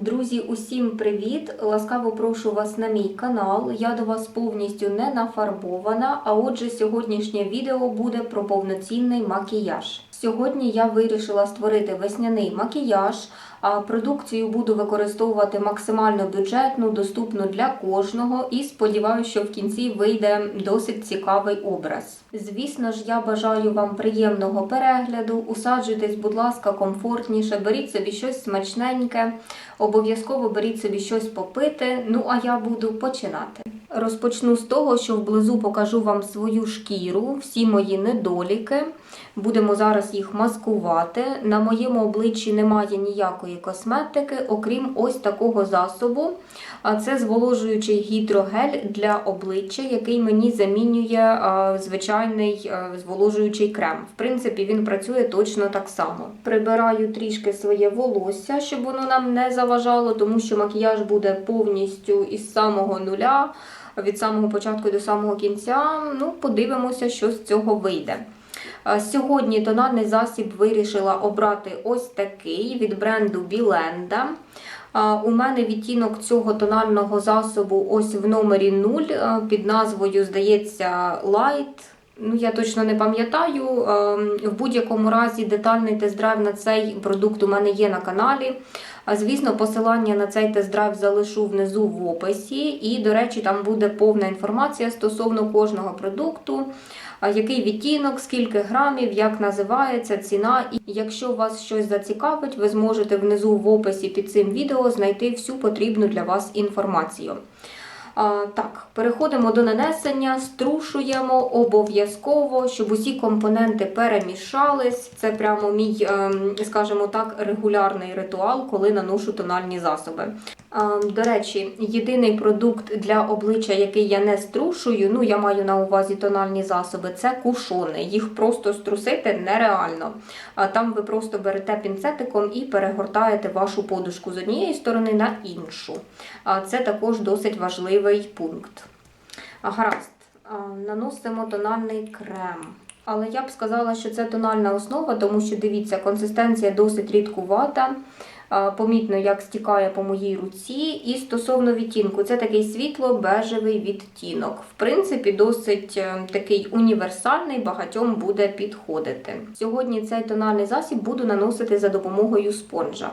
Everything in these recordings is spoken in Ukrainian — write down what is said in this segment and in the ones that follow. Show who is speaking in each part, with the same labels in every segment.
Speaker 1: Друзі, усім привіт! Ласкаво прошу вас на мій канал. Я до вас повністю не нафарбована, а отже, сьогоднішнє відео буде про повноцінний макіяж. Сьогодні я вирішила створити весняний макіяж, продукцію буду використовувати максимально бюджетну, доступну для кожного і сподіваюся, що в кінці вийде досить цікавий образ. Звісно ж, я бажаю вам приємного перегляду. Усаджуйтесь, будь ласка, комфортніше, беріть собі щось смачненьке. Обов'язково беріть собі щось попити. Ну а я буду починати. Розпочну з того, що вблизу покажу вам свою шкіру, всі мої недоліки. Будемо зараз їх маскувати. На моєму обличчі немає ніякої косметики, окрім ось такого засобу. А це зволожуючий гідрогель для обличчя, який мені замінює звичайний зволожуючий крем. В принципі, він працює точно так само. Прибираю трішки своє волосся, щоб воно нам не заважало, тому що макіяж буде повністю із самого нуля, від самого початку до самого кінця. Ну, подивимося, що з цього вийде. А, Сьогодні тональний засіб вирішила обрати ось такий від бренду Білenda. А, У мене відтінок цього тонального засобу ось в номері 0 під назвою, здається, Light. Ну, я точно не пам'ятаю. Ем, В будь-якому разі детальний тест-драйв на цей продукт у мене є на каналі. Звісно, посилання на цей тест-драйв залишу внизу в описі. І, до речі, там буде повна інформація стосовно кожного продукту, який відтінок, скільки грамів, як називається, ціна. І якщо вас щось зацікавить, ви зможете внизу в описі під цим відео знайти всю потрібну для вас інформацію. Так, переходимо до нанесення, струшуємо обов'язково, щоб усі компоненти перемішались. Це прямо мій, ем, скажімо так, регулярний ритуал, коли наношу тональні засоби. А, До речі, єдиний продукт для обличчя, який я не струшую, ну я маю на увазі тональні засоби, це кушони. Їх просто струсити нереально. Там ви просто берете пінцетиком і перегортаєте вашу подушку з однієї сторони на іншу. Це також досить важливий пункт. Гаразд, наносимо тональний крем. Але я б сказала, що це тональна основа, тому що дивіться, консистенція досить рідкувата. А, Помітно, як стікає по моїй руці. І стосовно відтінку, це такий світло-бежевий відтінок. В принципі, досить е, такий універсальний, багатьом буде підходити. Сьогодні цей тональний засіб буду наносити за допомогою спонжа.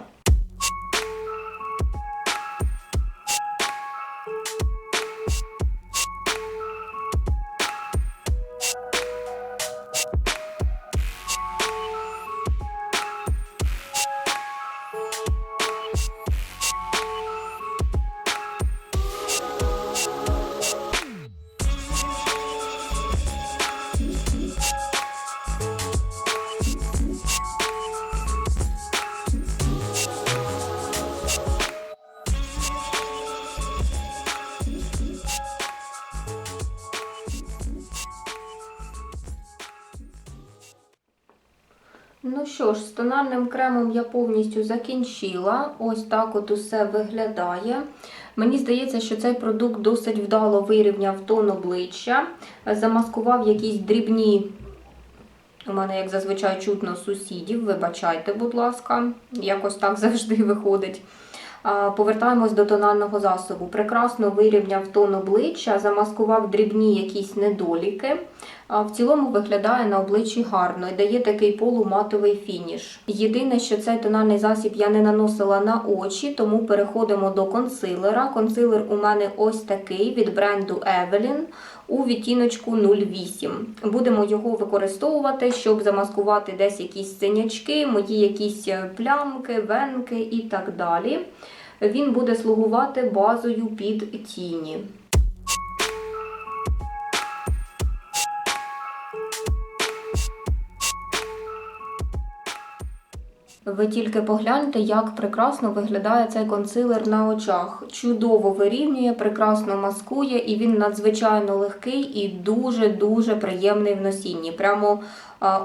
Speaker 1: Ну що ж, з тональним кремом я повністю закінчила. Ось так от усе виглядає. Мені здається, що цей продукт досить вдало вирівняв тон обличчя, замаскував якісь дрібні, у мене, як зазвичай, чутно сусідів. Вибачайте, будь ласка, якось так завжди виходить. Повертаємось до тонального засобу. Прекрасно вирівняв тон обличчя, замаскував дрібні якісь недоліки. А В цілому виглядає на обличчі гарно і дає такий полуматовий фініш. Єдине, що цей тональний засіб я не наносила на очі, тому переходимо до консилера. Консилер у мене ось такий від бренду Evelyn у відтіночку 08. Будемо його використовувати, щоб замаскувати десь якісь синячки, мої якісь е, плямки, венки і так далі. Він буде слугувати базою під тіні. Ви тільки погляньте, як прекрасно виглядає цей консилер на очах. Чудово вирівнює, прекрасно маскує, і він надзвичайно легкий і дуже-дуже приємний в носінні. Прямо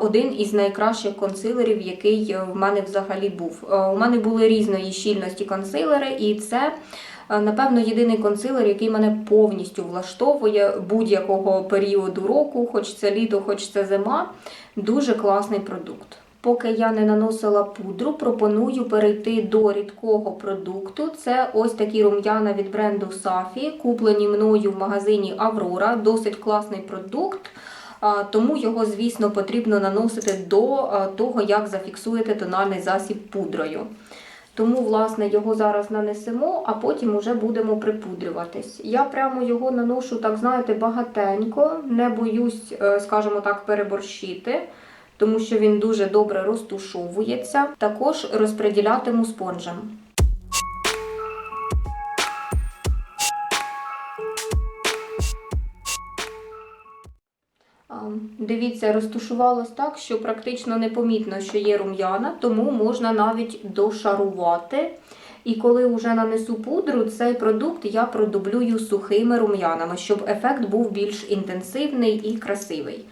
Speaker 1: один із найкращих консилерів, який е, в мене взагалі був. У мене були різної щільності консилери, і це. е, Напевно, єдиний консилер, який мене повністю влаштовує будь-якого періоду року, хоч це літо, хоч це зима. Дуже класний продукт. Поки я не наносила пудру, пропоную перейти до рідкого продукту. Це ось такі рум'яна від бренду Safi, куплені мною в магазині Аврора. Досить класний продукт. Тому його, звісно, потрібно наносити до того, як зафіксуєте тональний засіб пудрою. Тому, власне, його зараз нанесемо, а потім уже будемо припудрюватись. Я прямо його наношу, так знаєте, багатенько, не боюсь, е, скажімо так, переборщити, тому що він дуже добре розтушовується. Також розподілятиму спонжем. Дивіться, розтушувалось так, що практично непомітно, що є рум'яна, тому можна навіть дошарувати. І коли вже нанесу пудру, цей продукт я продублюю сухими рум'янами, щоб ефект був більш інтенсивний і красивий.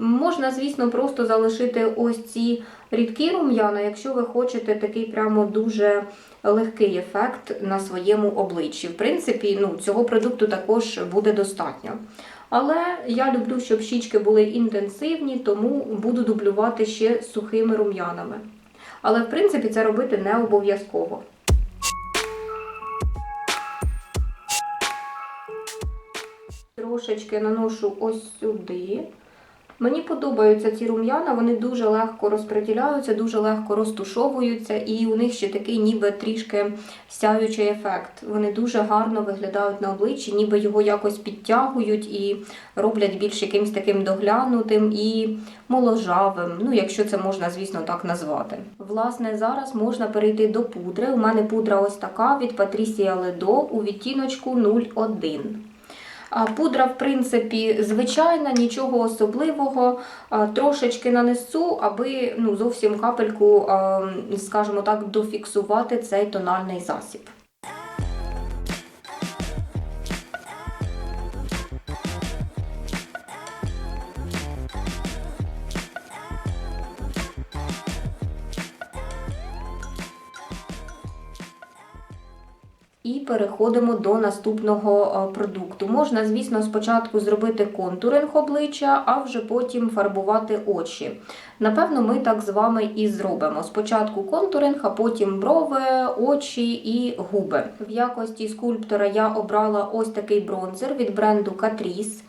Speaker 1: Можна, звісно, просто залишити ось ці рідкі рум'яна, якщо ви хочете такий прямо дуже легкий ефект на своєму обличчі. В принципі, ну, цього продукту також буде достатньо. Але я люблю, щоб щічки були інтенсивні, тому буду дублювати ще сухими рум'янами. Але, в принципі, це робити не обов'язково. Трошечки наношу ось сюди. Мені подобаються ці рум'яна, вони дуже легко розподіляються, дуже легко розтушовуються, і у них ще такий ніби трішки сяючий ефект. Вони дуже гарно виглядають на обличчі, ніби його якось підтягують і роблять більш якимось таким доглянутим і моложавим. Ну, якщо це можна, звісно, так назвати. Власне, зараз можна перейти до пудри. У мене пудра ось така від Patricia Ledo у відтіночку 01. Пудра, в принципі, звичайна, нічого особливого. Трошечки нанесу, аби ну, зовсім капельку, скажімо так, дофіксувати цей тональний засіб. Переходимо до наступного е, продукту. Можна, звісно, спочатку зробити контуринг обличчя, а вже потім фарбувати очі. Напевно, ми так з вами і зробимо. Спочатку контуринг, а потім брови, очі і губи. В якості скульптора я обрала ось такий бронзер від бренду Catrice.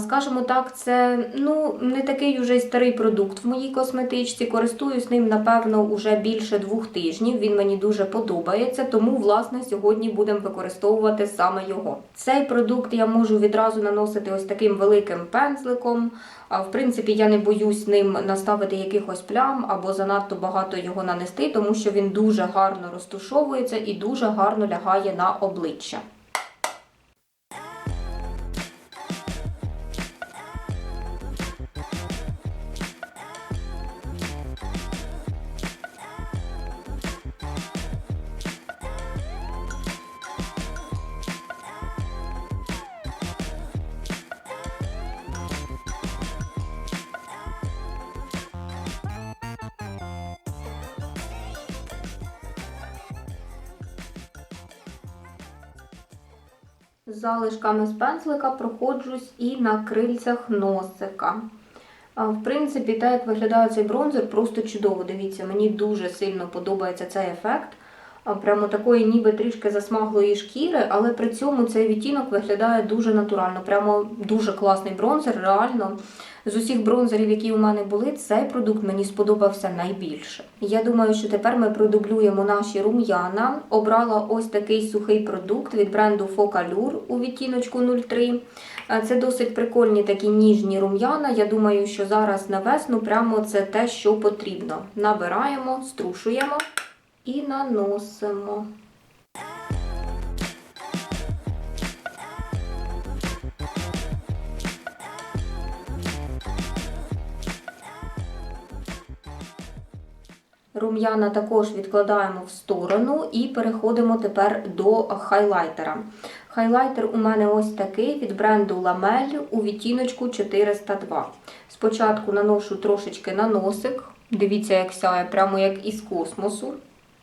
Speaker 1: Скажімо так, це ну не такий уже старий продукт в моїй косметичці. Користуюсь ним, напевно, уже більше двох тижнів. Він мені дуже подобається, тому, власне, сьогодні будемо використовувати саме його. Цей продукт я можу відразу наносити ось таким великим пензликом. В принципі, я не боюсь ним наставити якихось плям або занадто багато його нанести, тому що він дуже гарно розтушовується і дуже гарно лягає на обличчя. Залишками з пензлика проходжусь і на крильцях носика. В принципі, так як виглядає цей бронзер, просто чудово. Дивіться, мені дуже сильно подобається цей ефект. Прямо такої ніби трішки засмаглої шкіри, але при цьому цей відтінок виглядає дуже натурально. Прямо дуже класний бронзер, реально. З усіх бронзерів, які у мене були, цей продукт мені сподобався найбільше. Я думаю, що тепер ми продублюємо наші рум'яна. Обрала ось такий сухий продукт від бренду Focallure у відтіночку 03. Е, Це досить прикольні такі ніжні рум'яна. Я думаю, що зараз на весну прямо це те, що потрібно. Набираємо, струшуємо і наносимо. Рум'яна також відкладаємо в сторону і переходимо тепер до хайлайтера. Хайлайтер у мене ось такий від бренду Ламель у відтіночку 402. Спочатку наношу трошечки на носик. Дивіться, як сяє, прямо як із космосу.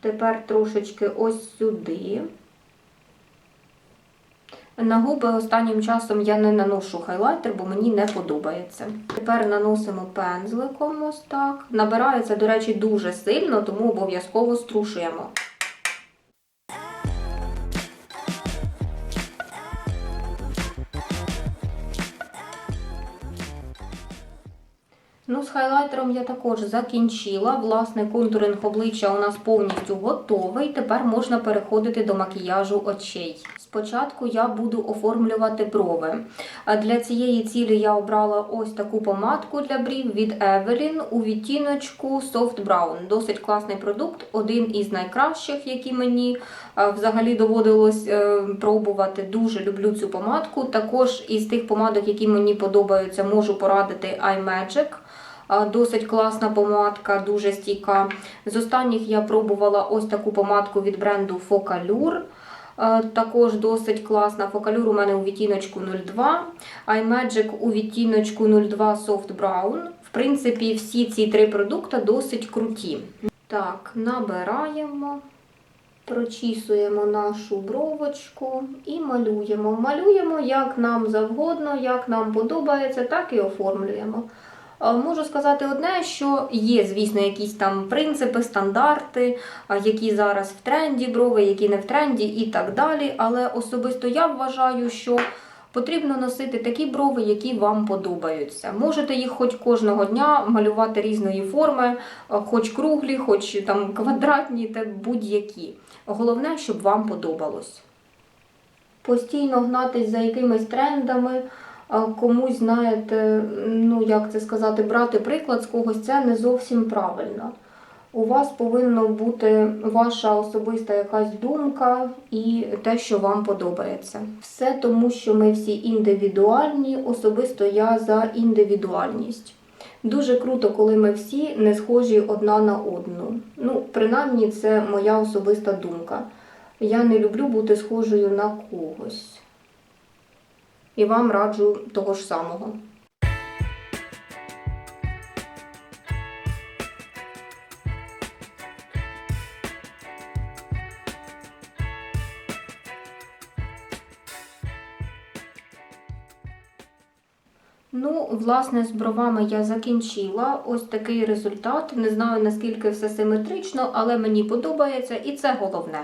Speaker 1: Тепер трошечки ось сюди. На губи останнім часом я не наношу хайлайтер, бо мені не подобається. Тепер наносимо пензликом ось так. Набирається, до речі, дуже сильно, тому обов'язково струшуємо. Ну, з хайлайтером я також закінчила. Власне, контуринг обличчя у нас повністю готовий. Тепер можна переходити до макіяжу очей. Спочатку я буду оформлювати брови. Для цієї цілі я обрала ось таку помадку для брів від Evelyn у відтіночку Soft Brown. Досить класний продукт, один із найкращих, які мені е, взагалі доводилось е, пробувати. Дуже люблю цю помадку. Також із тих помадок, які мені подобаються, можу порадити iMagic. Досить класна помадка, дуже стійка. З останніх я пробувала ось таку помадку від бренду Focallure. А, Також досить класна. Focallure у мене у відтіночку 02, iMagic у відтіночку 02 Soft Brown. В принципі, всі ці три продукти досить круті. Так, набираємо, прочісуємо нашу бровочку і малюємо. Малюємо як нам завгодно, як нам подобається, так і оформлюємо. Е, Можу сказати одне, що є, звісно, якісь там принципи, стандарти, які зараз в тренді брови, які не в тренді і так далі. Але особисто я вважаю, що потрібно носити такі брови, які вам подобаються. Можете їх хоч кожного дня малювати різної форми, е, хоч круглі, хоч там квадратні, та будь-які. Головне, щоб вам подобалось. Постійно гнатись за якимись трендами комусь, знаєте, ну як це сказати, брати приклад з когось, це не зовсім правильно. У вас повинна бути ваша особиста якась думка і те, що вам подобається. Все тому, що ми всі індивідуальні, особисто я за індивідуальність. Дуже круто, коли ми всі не схожі одна на одну. Ну, принаймні, це моя особиста думка. Я не люблю бути схожою на когось і вам раджу того ж самого. Ну, власне, з бровами я закінчила. Ось такий результат. Не знаю, наскільки все симетрично, але мені подобається, і це головне.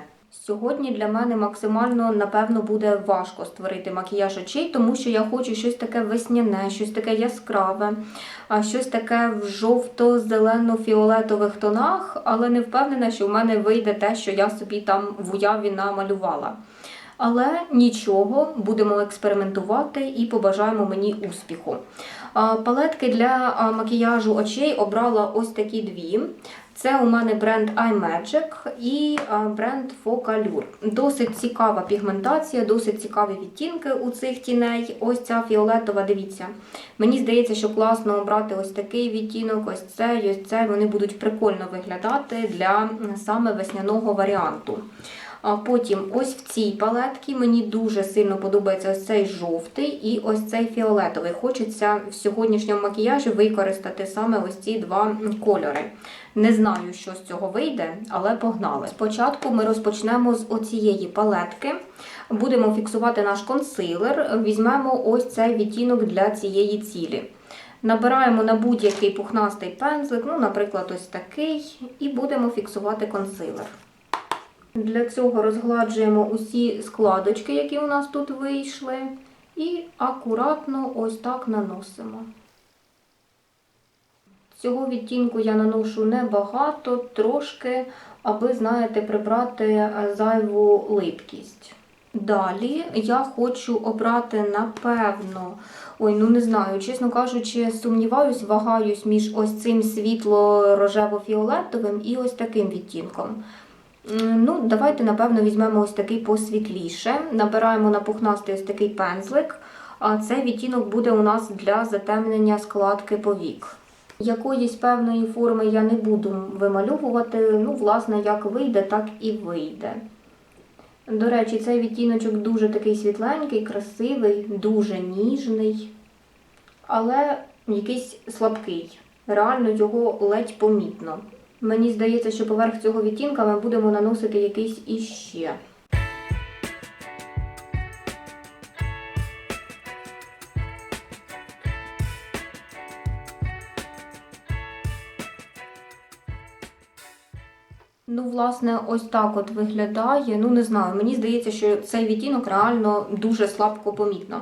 Speaker 1: Сьогодні для мене максимально, напевно, буде важко створити макіяж очей, тому що я хочу щось таке весняне, щось таке яскраве, щось таке в жовто-зелено-фіолетових тонах, але не впевнена, що в мене вийде те, що я собі там в уяві намалювала. Але нічого, будемо експериментувати і побажаємо мені успіху. Палетки для макіяжу очей обрала ось такі дві. Це у мене бренд iMagic і бренд Focallure. Досить цікава пігментація, досить цікаві відтінки у цих тіней. Ось ця фіолетова, дивіться. Мені здається, що класно обрати ось такий відтінок, ось цей, ось цей. Вони будуть прикольно виглядати для саме весняного варіанту. Потім ось в цій палетці мені дуже сильно подобається ось цей жовтий і ось цей фіолетовий. Хочеться в сьогоднішньому макіяжі використати саме ось ці два кольори. Не знаю, що з цього вийде, але погнали. Спочатку ми розпочнемо з оцієї палетки. Будемо фіксувати наш консилер. Візьмемо ось цей відтінок для цієї цілі. Набираємо на будь-який пухнастий пензлик, ну, наприклад, ось такий, і будемо фіксувати консилер. Для цього розгладжуємо усі складочки, які у нас тут вийшли, і акуратно ось так наносимо. Цього відтінку я наношу небагато, трошки, аби, знаєте, прибрати е, зайву липкість. Далі я хочу обрати, напевно, ой, ну не знаю, чесно кажучи, сумніваюсь, вагаюсь між ось цим світло-рожево-фіолетовим і ось таким відтінком. Ну, давайте, напевно, візьмемо ось такий посвітліше. Набираємо на пухнастий ось такий пензлик. А цей відтінок буде у нас для затемнення складки повік. Якоїсь певної форми я не буду вимальовувати. Ну, власне, як вийде, так і вийде. До речі, цей відтіночок дуже такий світленький, красивий, дуже ніжний, але якийсь слабкий. Реально його ледь помітно. Мені здається, що поверх цього відтінка ми будемо наносити якийсь іще. Ну, власне, ось так от виглядає. Ну, не знаю, мені здається, що цей відтінок реально дуже слабко помітно.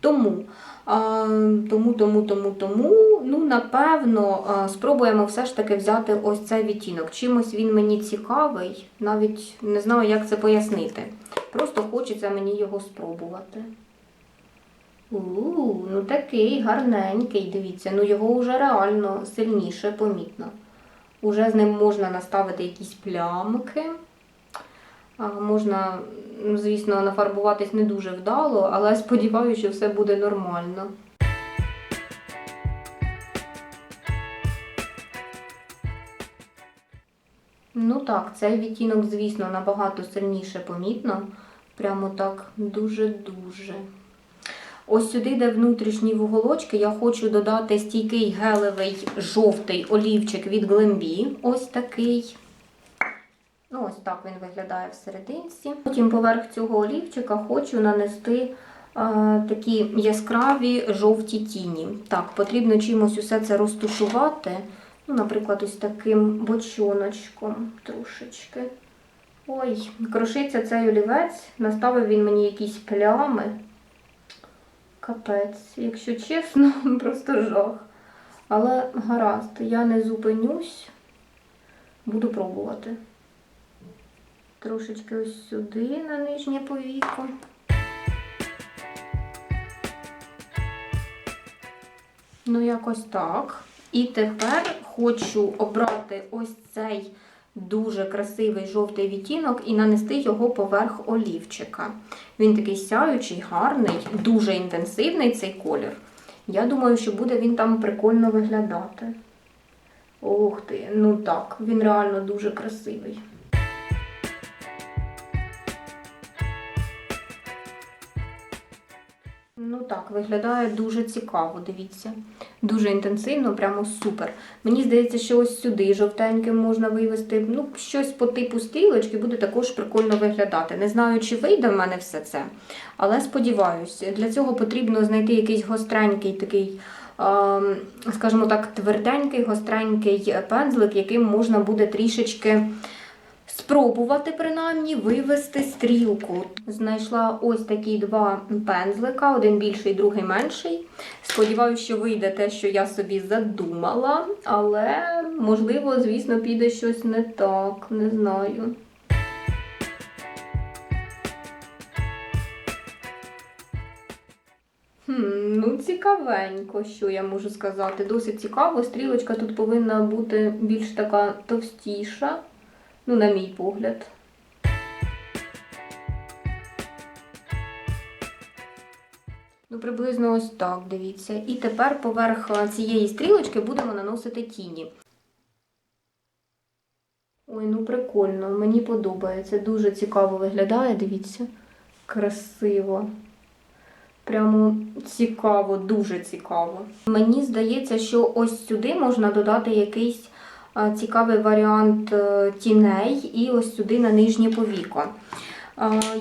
Speaker 1: Тому, а, тому, тому, тому, тому ну, напевно, спробуємо все ж таки взяти ось цей відтінок. Чимось він мені цікавий, навіть не знаю, як це пояснити. Просто хочеться мені його спробувати. У, ну такий гарненький, дивіться, ну його вже реально сильніше помітно. Уже з ним можна наставити якісь плямки. Можна, ну, звісно, нафарбуватись не дуже вдало, але сподіваюся, що все буде нормально. Ну так, цей відтінок, звісно, набагато сильніше помітно. Прямо так дуже-дуже. Ось сюди, де внутрішні вуголочки, я хочу додати стійкий гелевий жовтий олівчик від Глембі. Ось такий. Ну, ось так він виглядає всерединці. Потім поверх цього олівчика хочу нанести е, такі яскраві жовті тіні. Так, потрібно чимось усе це розтушувати. Ну, наприклад, ось таким бочоночком трошечки. Ой, крошиться цей олівець, наставив він мені якісь плями. Капець, якщо чесно, просто жах. Але гаразд, я не зупинюсь, буду пробувати. Трошечки ось сюди на нижнє повіко. Ну, якось так. І тепер хочу обрати ось цей дуже красивий жовтий відтінок і нанести його поверх олівчика. Він такий сяючий, гарний, дуже інтенсивний цей колір. Я думаю, що буде він там прикольно виглядати. Ух ти, ну так, він реально дуже красивий. Ну так, виглядає дуже цікаво, дивіться. Дуже інтенсивно, прямо супер. Мені здається, що ось сюди жовтеньким можна вивести. Ну, щось по типу стрілочки буде також прикольно виглядати. Не знаю, чи вийде в мене все це, але сподіваюся, для цього потрібно знайти якийсь гостренький такий. ем, Скажімо так, тверденький, гостренький пензлик, яким можна буде трішечки спробувати принаймні вивести стрілку. Знайшла ось такі два пензлика, один більший, другий менший. Сподіваюся, що вийде те, що я собі задумала, але можливо, звісно, піде щось не так, не знаю. Ну цікавенько, що я можу сказати. Досить цікаво. Стрілочка тут повинна бути більш така товстіша. Ну, на мій погляд. Ну, приблизно ось так, дивіться. І тепер поверх е, цієї стрілочки будемо наносити тіні. Ой, ну прикольно, мені подобається. Дуже цікаво виглядає, дивіться. Красиво. Прямо цікаво, дуже цікаво. Мені здається, що ось сюди можна додати якийсь цікавий варіант е, тіней і ось сюди на нижнє повіко.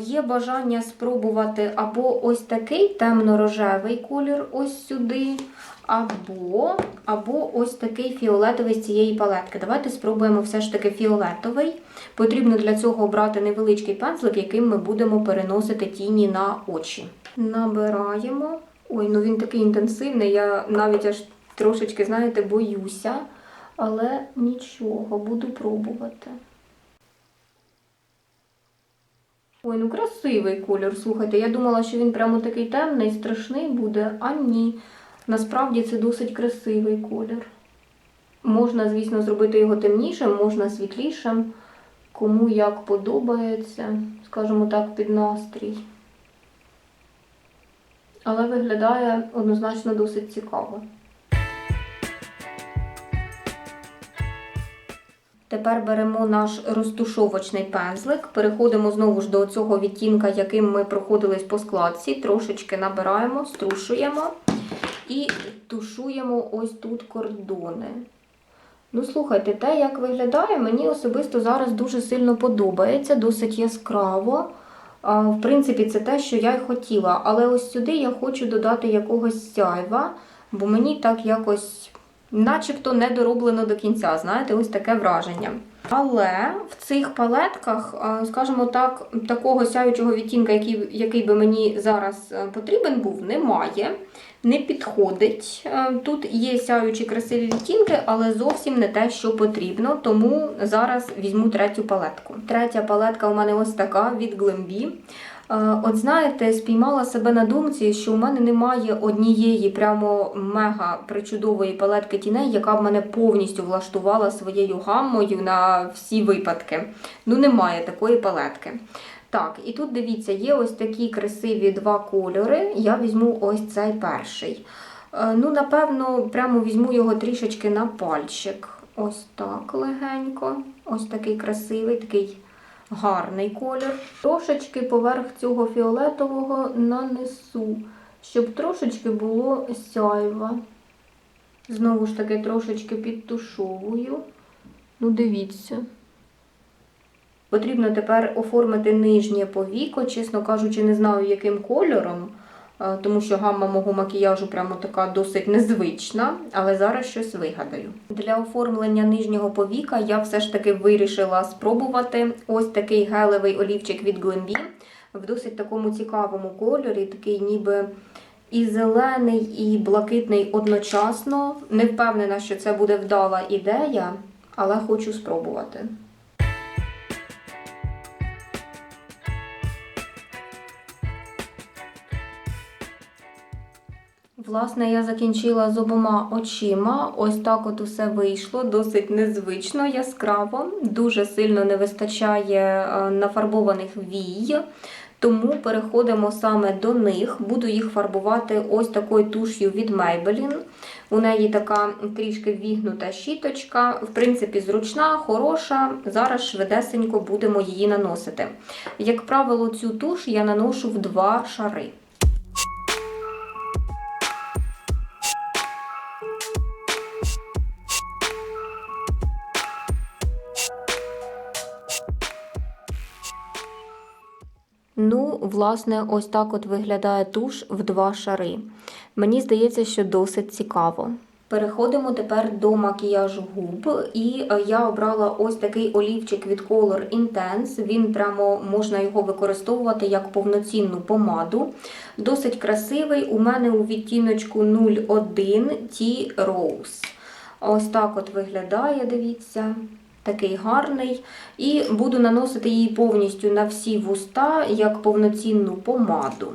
Speaker 1: Є бажання спробувати або ось такий темно-рожевий колір ось сюди, або, або ось такий фіолетовий з цієї палетки. Давайте спробуємо все ж таки фіолетовий. Потрібно для цього обрати невеличкий пензлик, яким ми будемо переносити тіні на очі. Набираємо. Ой, ну він такий інтенсивний, я навіть аж трошечки, знаєте, боюся. Але нічого, буду пробувати. Ой, ну красивий колір, слухайте. Я думала, що він прямо такий темний, страшний буде, а ні. Насправді це досить красивий колір. Можна, звісно, зробити його темнішим, можна світлішим. Кому як подобається, скажімо так, під настрій. Але виглядає однозначно досить цікаво. Тепер беремо наш розтушовочний пензлик, переходимо знову ж до цього відтінка, яким ми проходились по складці, трошечки набираємо, струшуємо і тушуємо ось тут кордони. Ну, слухайте, те, як виглядає, мені особисто зараз дуже сильно подобається, досить яскраво. В принципі, це те, що я й хотіла. Але ось сюди я хочу додати якогось сяйва, бо мені так якось начебто не дороблено до кінця. Знаєте, ось таке враження. Але в цих палетках, скажімо так, такого сяючого відтінка, який, який би мені зараз е, потрібен був, немає. Не підходить. Е, Тут є сяючі красиві відтінки, але зовсім не те, що потрібно. Тому зараз візьму третю палетку. Третя палетка у мене ось така від Glambi. Е, От знаєте, спіймала себе на думці, що у мене немає однієї прямо мега причудової палетки тіней, яка б мене повністю влаштувала своєю гаммою на всі випадки. Ну, немає такої палетки. Так, і тут дивіться, є ось такі красиві два кольори. Я візьму ось цей перший. Е, Ну, напевно, прямо візьму його трішечки на пальчик. Ось так легенько. Ось такий красивий, такий гарний колір. Трошечки поверх цього фіолетового нанесу, щоб трошечки було сяйва. Знову ж таки, трошечки підтушовую. Ну, дивіться. Потрібно тепер оформити нижнє повіко, чесно кажучи, не знаю, яким кольором, тому що гамма мого макіяжу прямо така досить незвична, але зараз щось вигадаю. Для оформлення нижнього повіка я все ж таки вирішила спробувати ось такий гелевий олівчик від Glambi в досить такому цікавому кольорі, такий ніби і зелений, і блакитний одночасно. Не впевнена, що це буде вдала ідея, але хочу спробувати. Власне, я закінчила з обома очима. Ось так от усе вийшло, досить незвично, яскраво. Дуже сильно не вистачає е, нафарбованих вій. Тому переходимо саме до них. Буду їх фарбувати ось такою туш'ю від Maybelline. У неї така трішки ввігнута щіточка. В принципі, зручна, хороша. Зараз швидесенько будемо її наносити. Як правило, цю туш я наношу в два шари. Ну, власне, ось так от виглядає туш в два шари. Мені здається, що досить цікаво. Переходимо тепер до макіяжу губ. І е, я обрала ось такий олівчик від Color Intense. Він прямо можна його використовувати як повноцінну помаду. Досить красивий. У мене у відтіночку 01 T Rose. Ось так от виглядає, дивіться такий гарний. І буду наносити її повністю на всі вуста, як повноцінну помаду.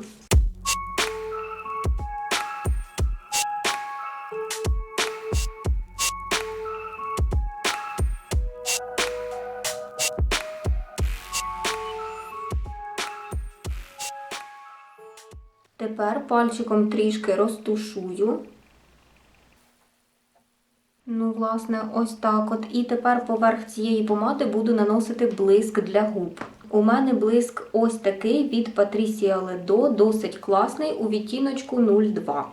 Speaker 1: Тепер пальчиком трішки розтушую. Власне, ось так от. І тепер поверх цієї помади буду наносити блиск для губ. У мене блиск ось такий від Patricia Ledo, досить класний у відтіночку 02.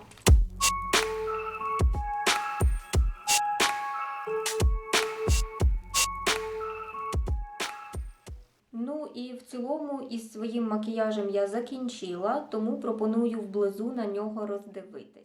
Speaker 1: Ну і в цілому із своїм макіяжем я закінчила, тому пропоную вблизу на нього роздивитись.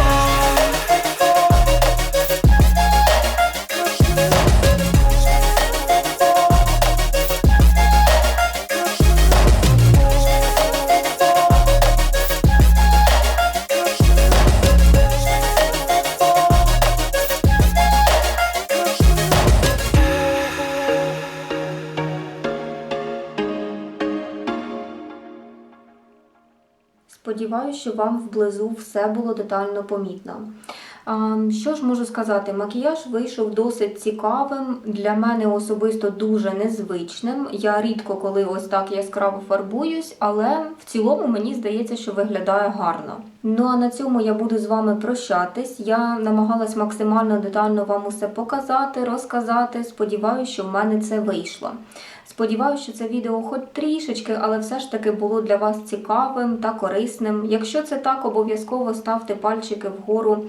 Speaker 1: Сподіваюся, що вам вблизу все було детально помітно. Що ж можу сказати, макіяж вийшов досить цікавим, для мене особисто дуже незвичним. Я рідко коли ось так яскраво фарбуюсь, але в цілому мені здається, що виглядає гарно. Ну а на цьому я буду з вами прощатись. Я намагалась максимально детально вам усе показати, розказати. Сподіваюся, що в мене це вийшло. Сподіваюся, що це відео хоч трішечки, але все ж таки було для вас цікавим та корисним. Якщо це так, обов'язково ставте пальчики вгору,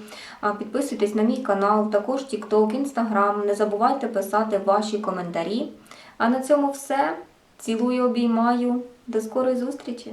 Speaker 1: підписуйтесь на мій канал, також TikTok, Instagram. Не забувайте писати ваші коментарі. А на цьому все. Цілую, обіймаю. До скорої зустрічі!